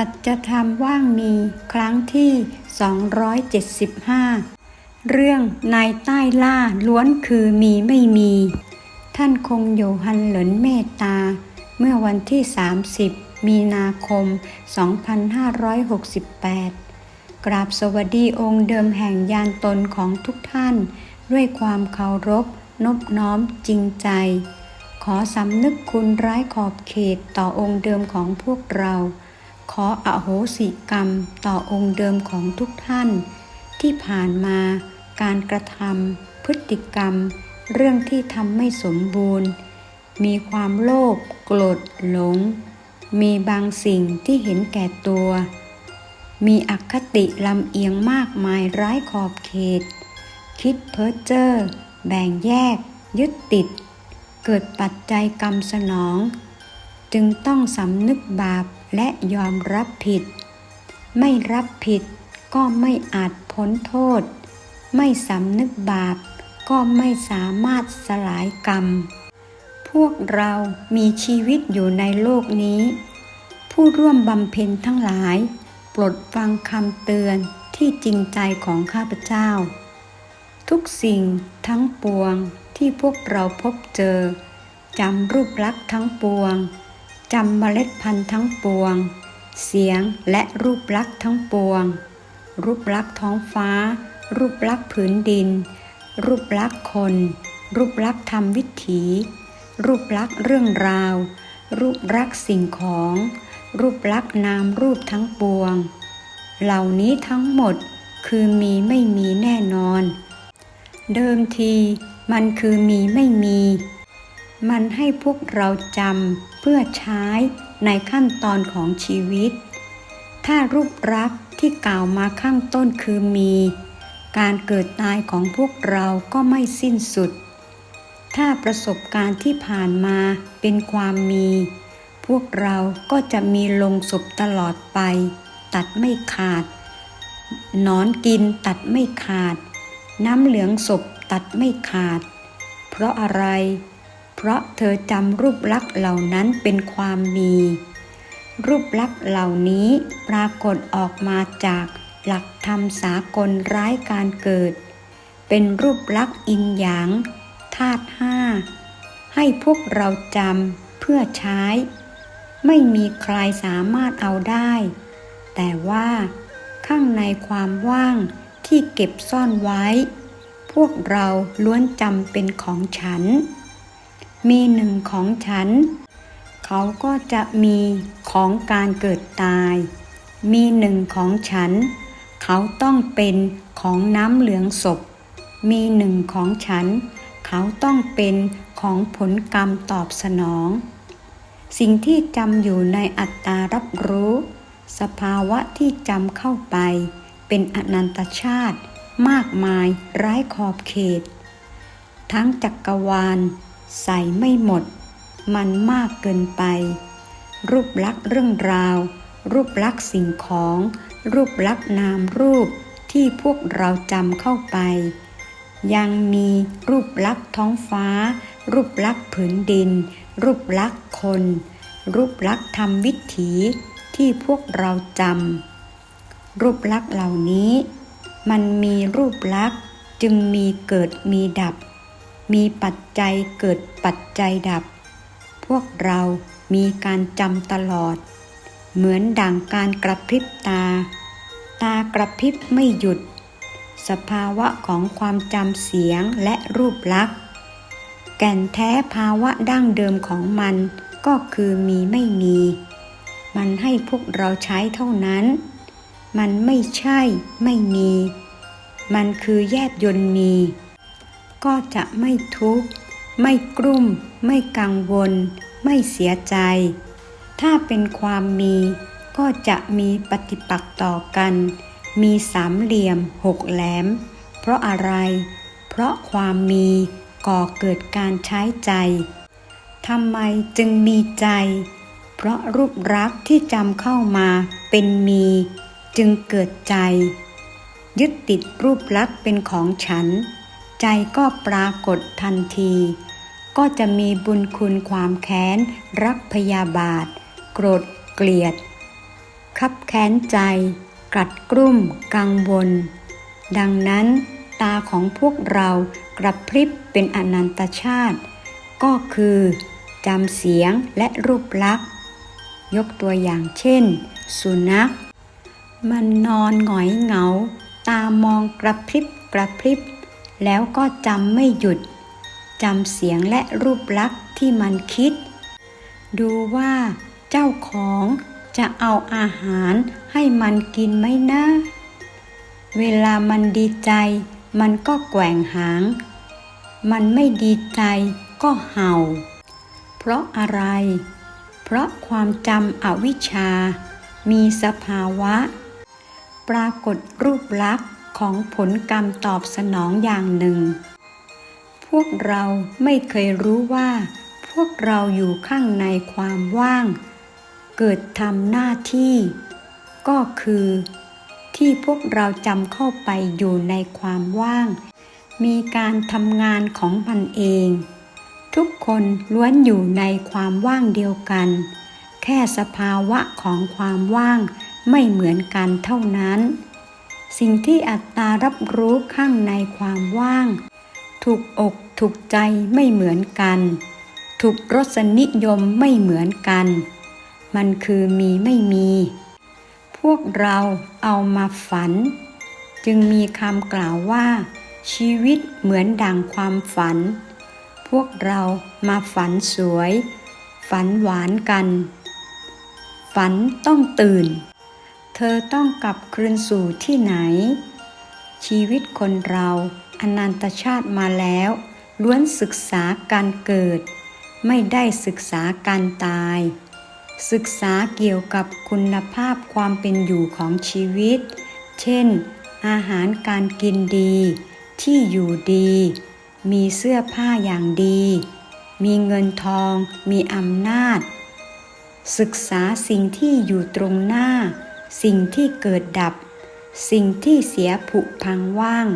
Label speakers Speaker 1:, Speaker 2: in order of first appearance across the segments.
Speaker 1: สัจธรรมว่างมีครั้งที่ 275 เรื่องนายใต้ล่าล้วนคือมีไม่มี ท่านคงโยฮันเหลินเมตตา เมื่อวันที่ 30 มีนาคม 2568 กราบสวัสดีองค์เดิมแห่งยานตนของทุกท่าน ด้วยความเคารพ นบน้อมจริงใจ ขอสำนึกคุณร้ายขอบเขตต่อองค์เดิมของพวกเรา ขออโหสิกรรมต่อองค์เดิมของทุกท่าน ที่ผ่านมาการกระทำพฤติกรรม เรื่องที่ทำไม่สมบูรณ์ มีความโลภโกรธหลง มีบางสิ่งที่เห็นแก่ตัว มีอคติลำเอียงมากมายร้ายขอบเขต คิดเพ้อเจ้อแบ่งแยก ยึดติด เกิดปัจจัยกรรมสนอง จึงต้องสำนึกบาป และยอมรับผิด ไม่รับผิดก็ไม่อาจพ้นโทษ ไม่สำนึกบาป ก็ไม่สามารถสลายกรรม พวกเรามีชีวิตอยู่ในโลกนี้ ผู้ร่วมบำเพ็ญทั้งหลายปรดฟังคำเตือนที่จริงใจของข้าพเจ้า ทุกสิ่งทั้งปวงที่พวกเราพบเจอจำรูปลักษณ์ทั้งปวง จำเมล็ดพันธุ์ทั้งปวง เสียงและรูปลักษณ์ทั้งปวง รูปลักษณ์ท้องฟ้า รูปลักษณ์ผืนดิน รูปลักษณ์คน รูปลักษณ์ธรรมวิถี รูปลักษณ์เรื่องราว รูปลักษณ์สิ่งของ รูปลักษณ์นามรูปทั้งปวง เหล่านี้ทั้งหมดคือมีไม่มีแน่นอน เดิมทีมันคือมีไม่มี มันให้พวกเราจำเพื่อใช้ในขั้นตอนของชีวิต ถ้ารูปรักษ์ที่กล่าวมาข้างต้นคือมี การเกิดตายของพวกเราก็ไม่สิ้นสุด ถ้าประสบการณ์ที่ผ่านมาเป็นความมี พวกเราก็จะมีลงศพตลอดไป ตัดไม่ขาดนอนกินตัดไม่ขาด น้ำเหลืองศพตัดไม่ขาด เพราะอะไร เพราะเธอจำรูปลักษ์เหล่านั้นเป็นความมี รูปลักษ์เหล่านี้ปรากฏออกมาจากหลักธรรมสากลร้ายการเกิด เป็นรูปลักษ์อินหยางธาตุห้าให้พวกเราจำเพื่อใช้ ไม่มีใครสามารถเอาได้ แต่ว่าข้างในความว่างที่เก็บซ่อนไว้ พวกเราล้วนจำเป็นของฉัน มีหนึ่งของฉัน เขาก็จะมีของการเกิดตาย มีหนึ่งของฉัน เขาต้องเป็นของน้ำเหลืองศพ มีหนึ่งของฉัน เขาต้องเป็นของผลกรรมตอบสนอง สิ่งที่จำอยู่ในอัตตารับรู้ สภาวะที่จำเข้าไป เป็นอนันตชาติ มากมายไร้ขอบเขต ทั้งจักรวาล ใส่ไม่หมด มันมากเกินไป รูปลักษ์เรื่องราว รูปลักษ์สิ่งของ รูปลักษ์นามรูปที่พวกเราจำเข้าไป ยังมีรูปลักษ์ท้องฟ้า รูปลักษ์ผืนดิน รูปลักษ์คน รูปลักษ์ธรรมวิถีที่พวกเราจำรูปลักษ์เหล่านี้ มันมีรูปลักษ์จึงมีเกิดมีดับ มีปัจจัยเกิดปัจจัยดับ พวกเรามีการจำตลอด เหมือนดังการกระพริบตา ตากระพริบไม่หยุด สภาวะของความจำเสียงและรูปลักษณ์แก่นแท้ภาวะดั้งเดิมของมันก็คือมีไม่มี มันให้พวกเราใช้เท่านั้น มันไม่ใช่ไม่มี มันคือแยบยนต์มี ก็จะไม่ทุกข์ ไม่กลุ้ม ไม่กังวล ไม่เสียใจ ถ้าเป็นความมีก็จะมีปฏิปักษ์ต่อกัน มีสามเหลี่ยมหกแหลม เพราะอะไร เพราะความมีก่อเกิดการใช้ใจทำไมจึงมีใจ เพราะรูปรักษ์ที่จำเข้ามาเป็นมี จึงเกิดใจ ยึดติดรูปลักษ์เป็นของฉัน ใจก็ปรากฏทันที ก็จะมีบุญคุณความแค้น รักพยาบาท โกรธเกลียด คับแค้นใจ กัดกรุ่ม กังวล ดังนั้นตาของพวกเรากระพริบเป็นอนันตชาติ ก็คือจำเสียงและรูปลักษณ์ ยกตัวอย่างเช่น สุนัข มันนอนหงอยเหงา ตามองกระพริบกระพริบ แล้วก็จำไม่หยุดจำเสียงและรูปลักษณ์ที่มันคิด ดูว่าเจ้าของจะเอาอาหารให้มันกินไหมนะ เวลามันดีใจ มันก็แกว่งหาง มันไม่ดีใจก็เห่า เพราะอะไร เพราะความจำอวิชชา มีสภาวะ ปรากฏรูปลักษณ์ ของผลกรรมตอบสนองอย่างหนึ่ง พวกเราไม่เคยรู้ว่า พวกเราอยู่ข้างในความว่าง เกิดทำหน้าที่ ก็คือ ที่พวกเราจำเข้าไปอยู่ในความว่าง มีการทำงานของมันเอง ทุกคนล้วนอยู่ในความว่างเดียวกัน แค่สภาวะของความว่างไม่เหมือนกันเท่านั้น สิ่งที่อัตตารับรู้ข้างในความว่าง ถูกอกถูกใจไม่เหมือนกัน ถูกรสนิยมไม่เหมือนกัน มันคือมีไม่มี พวกเราเอามาฝัน จึงมีคำกล่าวว่า ชีวิตเหมือนดังความฝัน พวกเรามาฝันสวย ฝันหวานกัน ฝันต้องตื่น เธอต้องกลับคืนสู่ที่ไหน ชีวิตคนเราอนันตชาติมาแล้ว ล้วนศึกษาการเกิด ไม่ได้ศึกษาการตาย ศึกษาเกี่ยวกับคุณภาพความเป็นอยู่ของชีวิต เช่น อาหารการกินดี ที่อยู่ดี มีเสื้อผ้าอย่างดี มีเงินทอง มีอำนาจ ศึกษาสิ่งที่อยู่ตรงหน้า สิ่งที่เกิดดับ สิ่งที่เสียผุพังว่าง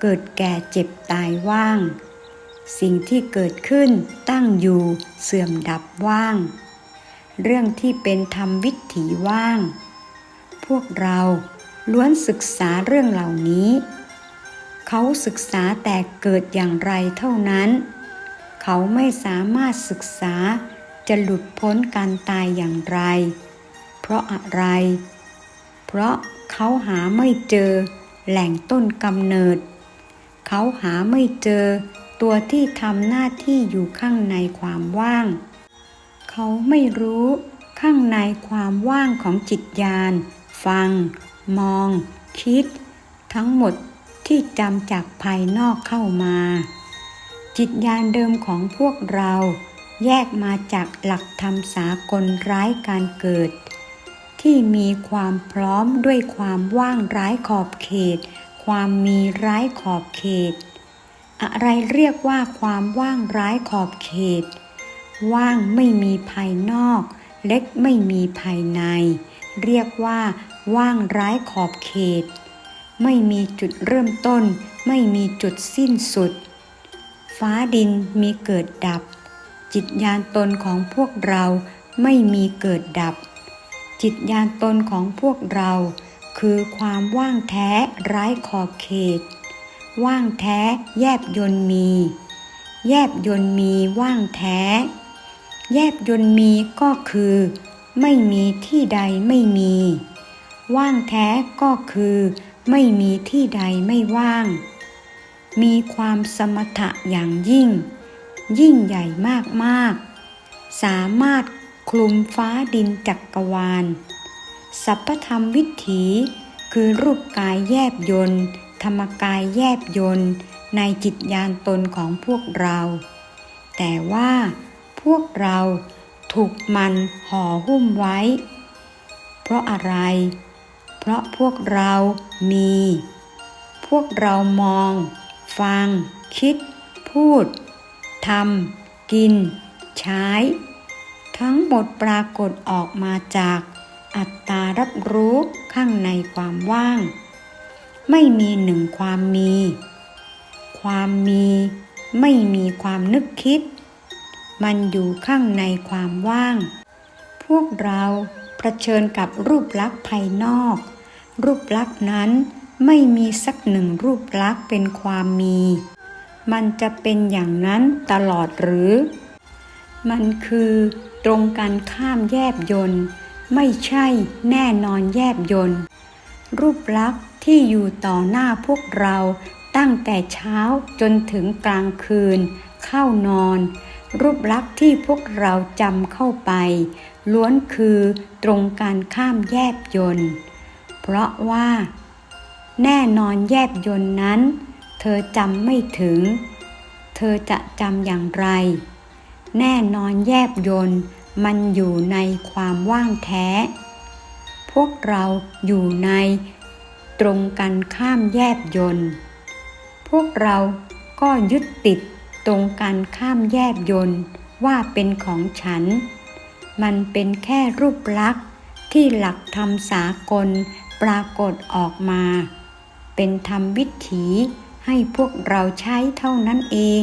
Speaker 1: เกิดแก่เจ็บตายว่าง สิ่งที่เกิดขึ้นตั้งอยู่เสื่อมดับว่าง เรื่องที่เป็นธรรมวิถีว่าง พวกเราล้วนศึกษาเรื่องเหล่านี้ เขาศึกษาแต่เกิดอย่างไรเท่านั้น เขาไม่สามารถศึกษาจะหลุดพ้นการตายอย่างไร เพราะอะไร เพราะเขาหาไม่เจอแหล่งต้นกำเนิด เขาหาไม่เจอตัวที่ทำหน้าที่อยู่ข้างในความว่าง เขาไม่รู้ข้างในความว่างของจิตญาณ ฟัง มอง คิด ทั้งหมดที่จำจากภายนอกเข้ามา จิตญาณเดิมของพวกเรา แยกมาจากหลักธรรมสากลร้ายการเกิด ที่มีความพร้อมด้วยความว่างร้ายขอบเขต ความมีร้ายขอบเขต อะไรเรียกว่าความว่างร้ายขอบเขต ว่างไม่มีภายนอก เล็กไม่มีภายใน เรียกว่า ว่างร้ายขอบเขต ไม่มีจุดเริ่มต้น ไม่มีจุดสิ้นสุด ฟ้าดินมีเกิดดับ จิตญาณตนของพวกเราไม่มีเกิดดับ จิตญาณตนของพวกเรา คือความว่างแท้ไร้ขอบเขต ว่างแท้แยบยนต์มี แยบยนต์มีว่างแท้ แยบยนต์มีก็คือ ไม่มีที่ใดไม่มี ว่างแท้ก็คือ ไม่มีที่ใดไม่ว่าง มีความสมถะอย่างยิ่ง ยิ่งใหญ่มากมากๆสามารถ คลุมฟ้าดินจักกรวาล สัพพธรรมวิถีคือรูปกายแยบยนต์ธรรมกายแยบยนต์ในจิตญาณตนของพวกเรา แต่ว่าพวกเราถูกมันห่อหุ้มไว้ เพราะอะไร เพราะพวกเรามี พวกเรามอง ฟัง คิด พูดทำกิน ใช้ ทั้งหมดปรากฏออกมาจากอัตตารับรู้ข้างในความว่าง ไม่มีหนึ่งความมี ความมีไม่มีความนึกคิด มันอยู่ข้างในความว่าง พวกเราเเผชิญกับรูปลักษณ์ภายนอก รูปลักษณ์นั้นไม่มีสักหนึ่งรูปลักษณ์เป็นความมี มันจะเป็นอย่างนั้นตลอดหรือ มันคือ ตรงกันข้ามแยบยนต์ ไม่ใช่แน่นอนแยบยนต์ รูปลักษณ์ที่อยู่ต่อหน้าพวกเราตั้งแต่เช้าจนถึงกลางคืน เข้านอน รูปลักษณ์ที่พวกเราจำเข้าไป ล้วนคือตรงการข้ามแยบยนต์ เพราะว่า แน่นอนแยบยนต์นั้น เธอจำไม่ถึง เธอจะจำอย่างไร แน่นอนแยบยนต์มันอยู่ในความว่างแท้ พวกเราอยู่ในตรงกันข้ามแยบยนต์พวกเราก็ยึดติดตรงกันข้ามแยบยนต์ว่าเป็นของฉัน มันเป็นแค่รูปลักษณ์ที่หลักธรรมสากลปรากฏออกมา เป็นธรรมวิถีให้พวกเราใช้เท่านั้นเอง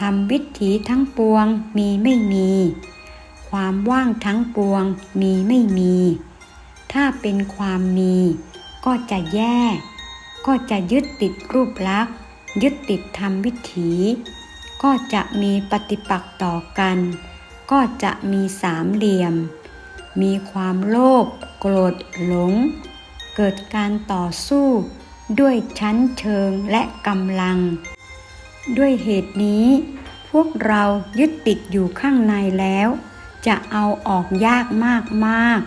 Speaker 1: ธรรมวิถีทั้งปวงมีไม่มี ความว่างทั้งปวงมีไม่มี ถ้าเป็นความมี ก็จะแย่ ก็จะยึดติดรูปลักษณ์ ยึดติดธรรมวิถี ก็จะมีปฏิปักษ์ต่อกัน ก็จะมีสามเหลี่ยม มีความโลภโกรธหลง เกิดการต่อสู้ด้วยชั้นเชิงและกำลัง ด้วยเหตุนี้ พวกเรายึดติดอยู่ข้างในแล้ว จะเอาออกยากมากมาก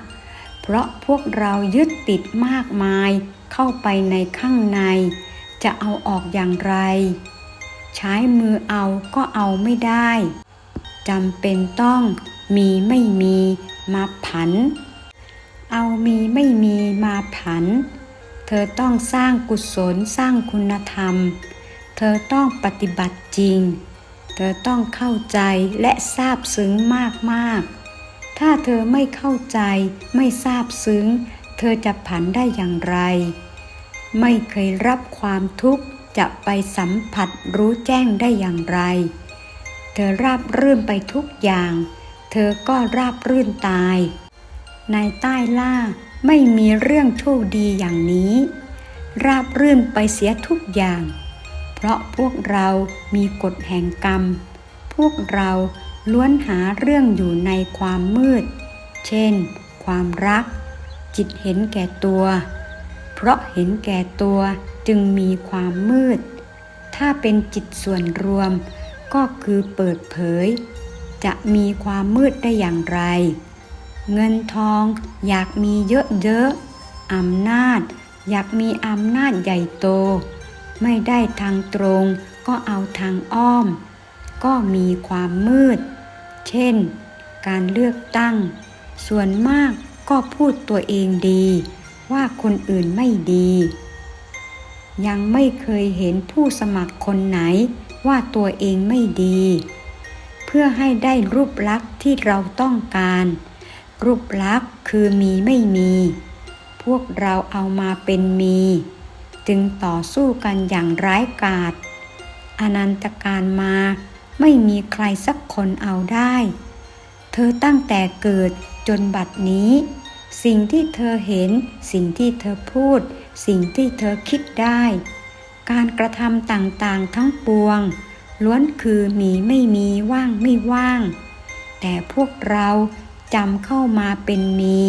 Speaker 1: เพราะพวกเรายึดติดมากมายเข้าไปในข้างใน จะเอาออกอย่างไร ใช้มือเอาก็เอาไม่ได้จำเป็นต้องมีไม่มีมาผัน เอามีไม่มีมาผัน เธอต้องสร้างกุศลสร้างคุณธรรม เธอต้องปฏิบัติจริง เธอต้องเข้าใจและทราบซึ้งมากๆ ถ้าเธอไม่เข้าใจไม่ทราบซึ้ง เธอจะผันได้อย่างไร ไม่เคยรับความทุกข์จะไปสัมผัสรู้แจ้งได้อย่างไร เธอราบรื่นไปทุกอย่าง เธอก็ราบรื่นตาย ในใต้ล่าไม่มีเรื่องโชคดีอย่างนี้ ราบรื่นไปเสียทุกอย่าง เพราะพวกเรามีกฎแห่งกรรม พวกเราล้วนหาเรื่องอยู่ในความมืด เช่น ความรัก จิตเห็นแก่ตัว เพราะเห็นแก่ตัวจึงมีความมืด ถ้าเป็นจิตส่วนรวม ก็คือเปิดเผย จะมีความมืดได้อย่างไร เงินทองอยากมีเยอะๆอำนาจ อยากมีอำนาจใหญ่โต ไม่ได้ทางตรงก็เอาทางอ้อม ก็มีความมืด เช่น การเลือกตั้ง ส่วนมากก็พูดตัวเองดี ว่าคนอื่นไม่ดี ยังไม่เคยเห็นผู้สมัครคนไหนว่าตัวเองไม่ดี เพื่อให้ได้รูปลักษณ์ที่เราต้องการ รูปลักษณ์คือมีไม่มี พวกเราเอามาเป็นมี จึงต่อสู้กันอย่างร้ายกาจอนันตการมาไม่มีใครสักคนเอาได้ เธอตั้งแต่เกิดจนบัดนี้ สิ่งที่เธอเห็น สิ่งที่เธอพูด สิ่งที่เธอคิดได้ การกระทำต่างๆทั้งปวง ล้วนคือมีไม่มีว่างไม่ว่าง แต่พวกเราจำเข้ามาเป็นมี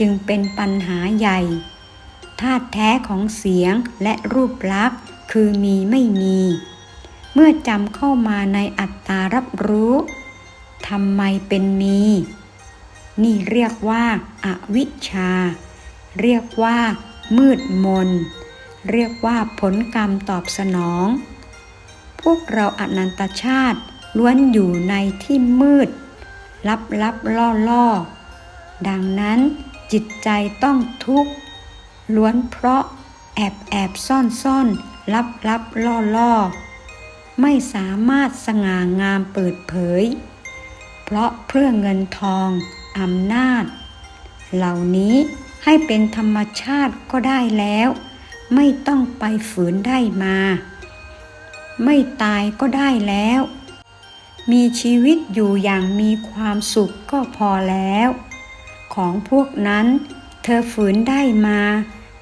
Speaker 1: จึงเป็นปัญหาใหญ่ ธาตุแท้ของเสียงและรูปลักษณ์คือมีไม่มี เมื่อจำเข้ามาในอัตตารับรู้ทำไมเป็นมี นี่เรียกว่าอาวิชชา เรียกว่า มืดมน เรียกว่าผลกรรมตอบสนอง พวกเราอนันตชาติล้วนอยู่ในที่มืด ลับลับล่อล่อดังนั้นจิตใจต้องทุกข์ ล้วนเพราะแอบแอบซ่อนซ่อนลับลับล่อล่อไม่สามารถสง่างามเปิดเผย เพราะเพื่อเงินทองอำนาจ เหล่านี้ให้เป็นธรรมชาติก็ได้แล้ว ไม่ต้องไปฝืนได้มา ไม่ตายก็ได้แล้ว มีชีวิตอยู่อย่างมีความสุขก็พอแล้ว ของพวกนั้นเธอฝืนได้มา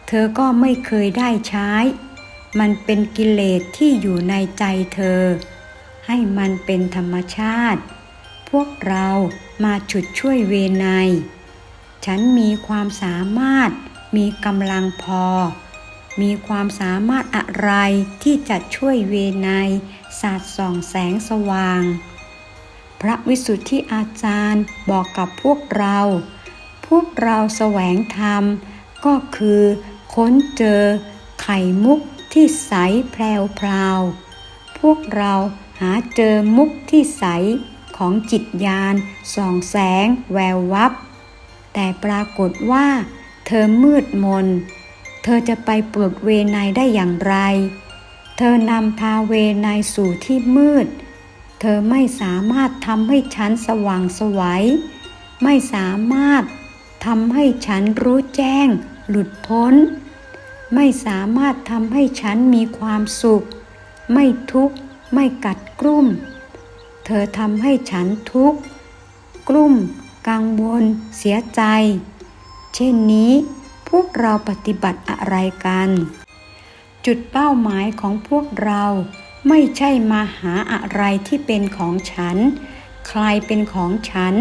Speaker 1: เธอก็ไม่เคยได้ใช้ มันเป็นกิเลสที่อยู่ในใจเธอ ให้มันเป็นธรรมชาติ พวกเรามาฉุดช่วยเวไนฉันมีความสามารถ มีกำลังพอ มีความสามารถอะไรที่จะช่วยเวไนยสาดส่องแสงสว่าง พระวิสุทธิอาจารย์บอกกับพวกเรา พวกเราแสวงธรรมก็คือ ค้นเจอไข่มุกที่ใสแพรวพราว พวกเราหาเจอมุกที่ใสของจิตญาณส่องแสงแวววับ แต่ปรากฏว่า เธอมืดมน เธอจะไปปลดเวไนยได้อย่างไร เธอนำพาเวไนยสู่ที่มืด เธอไม่สามารถทำให้ฉันสว่างสวัย ไม่สามารถทำให้ฉันรู้แจ้ง หลุดพ้น ไม่สามารถทำให้ฉันมีความสุข ไม่ทุกข์ ไม่กัดกลุ่ม เธอทำให้ฉันทุกข์ กลุ่ม กังวล เสียใจ เช่นนี้ พวกเราปฏิบัติอะไรกัน จุดเป้าหมายของพวกเราไม่ใช่มาหาอะไรที่เป็นของฉัน ใครเป็นของฉัน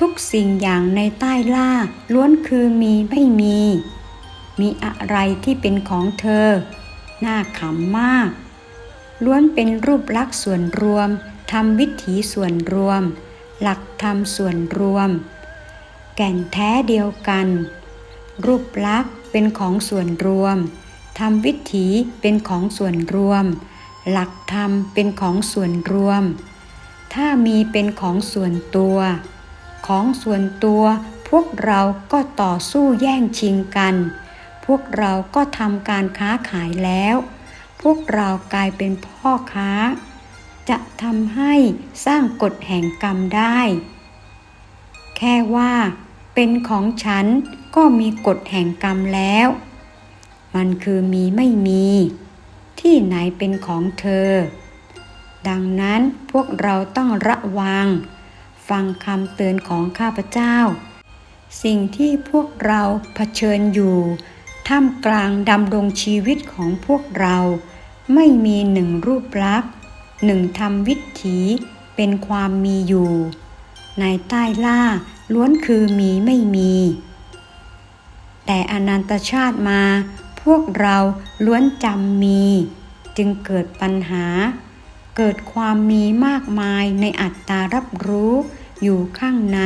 Speaker 1: ทุกสิ่งอย่างในใต้ล่าล้วนคือมีไม่มี มีอะไรที่เป็นของเธอ น่าขำมาก ล้วนเป็นรูปลักษณ์ส่วนรวมทำวิถีส่วนรวม หลักธรรมส่วนรวม แก่นแท้เดียวกัน รูปลักษณ์เป็นของส่วนรวมทำวิถีเป็นของส่วนรวม หลักธรรมเป็นของส่วนรวม ถ้ามีเป็นของส่วนตัว ของส่วนตัว พวกเราก็ต่อสู้แย่งชิงกัน พวกเราก็ทำการค้าขายแล้ว พวกเรากลายเป็นพ่อค้า จะทำให้สร้างกฎแห่งกรรมได้ แค่ว่าเป็นของฉันก็มีกฎแห่งกรรมแล้ว มันคือมีไม่มี ที่ไหนเป็นของเธอ ดังนั้นพวกเราต้องระวัง ฟังคำเตือนของข้าพเจ้า สิ่งที่พวกเราเผชิญอยู่ท่ามกลางดำรงชีวิตของพวกเรา ไม่มีหนึ่งรูปลักษณ์หนึ่งธรรมวิถีเป็นความมีอยู่ ในใต้ล่าล้วนคือมีไม่มี แต่อนันตชาติมา พวกเราล้วนจำมี จึงเกิดปัญหา เกิดความมีมากมายในอัตตารับรู้ อยู่ข้างใน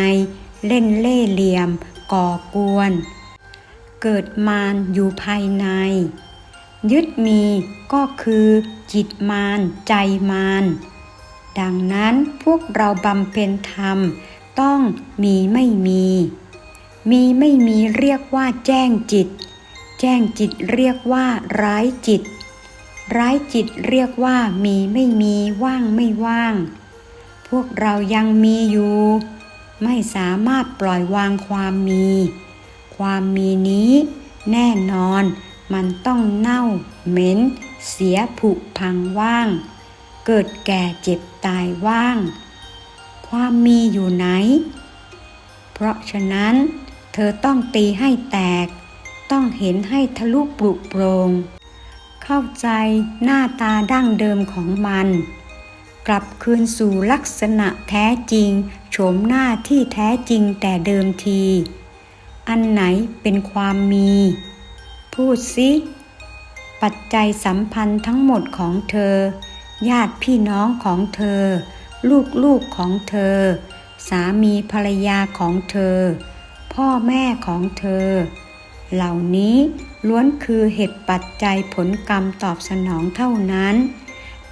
Speaker 1: เล่นเล่เหลี่ยม ก่อกวน เกิดมารอยู่ภายใน ยึดมีก็คือ จิตมารใจมารดังนั้นพวกเราบำเพ็ญธรรม ต้องมีไม่มี มีไม่มีเรียกว่าแจ้งจิต แจ้งจิตเรียกว่าร้ายจิต ร้ายจิตเรียกว่ามีไม่มีว่างไม่ว่าง พวกเรายังมีอยู่ ไม่สามารถปล่อยวางความมี ความมีนี้ แน่นอนมันต้องเน่า เหม็น เสียผุพังว่าง เกิดแก่เจ็บตายว่าง ความมีอยู่ไหน เพราะฉะนั้น เธอต้องตีให้แตก ต้องเห็นให้ทะลุปลุกโปรง เข้าใจหน้าตาดั้งเดิมของมัน กลับคืนสู่ลักษณะแท้จริงโฉมหน้าที่แท้จริงแต่เดิมที อันไหนเป็นความมี พูดสิปัจจัยสัมพันธ์ทั้งหมดของเธอ ญาติพี่น้องของเธอ ลูกๆของเธอ สามีภรรยาของเธอ พ่อแม่ของเธอ เหล่านี้ล้วนคือเหตุปัจจัยผลกรรมตอบสนองเท่านั้น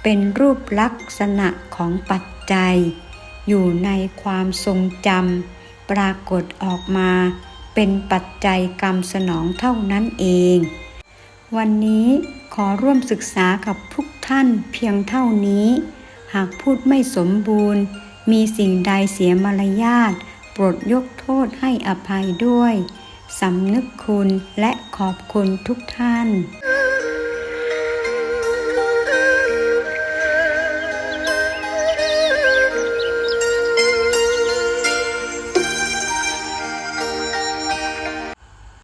Speaker 1: เป็นรูปลักษณะของปัจจัย อยู่ในความทรงจำปรากฏออกมา เป็นปัจจัยกรรมสนองเท่านั้นเอง วันนี้ขอร่วมศึกษากับทุกท่านเพียงเท่านี้ หากพูดไม่สมบูรณ์ มีสิ่งใดเสียมารยาทโปรดยกโทษให้อภัยด้วย สำนึกคุณและขอบคุณทุกท่าน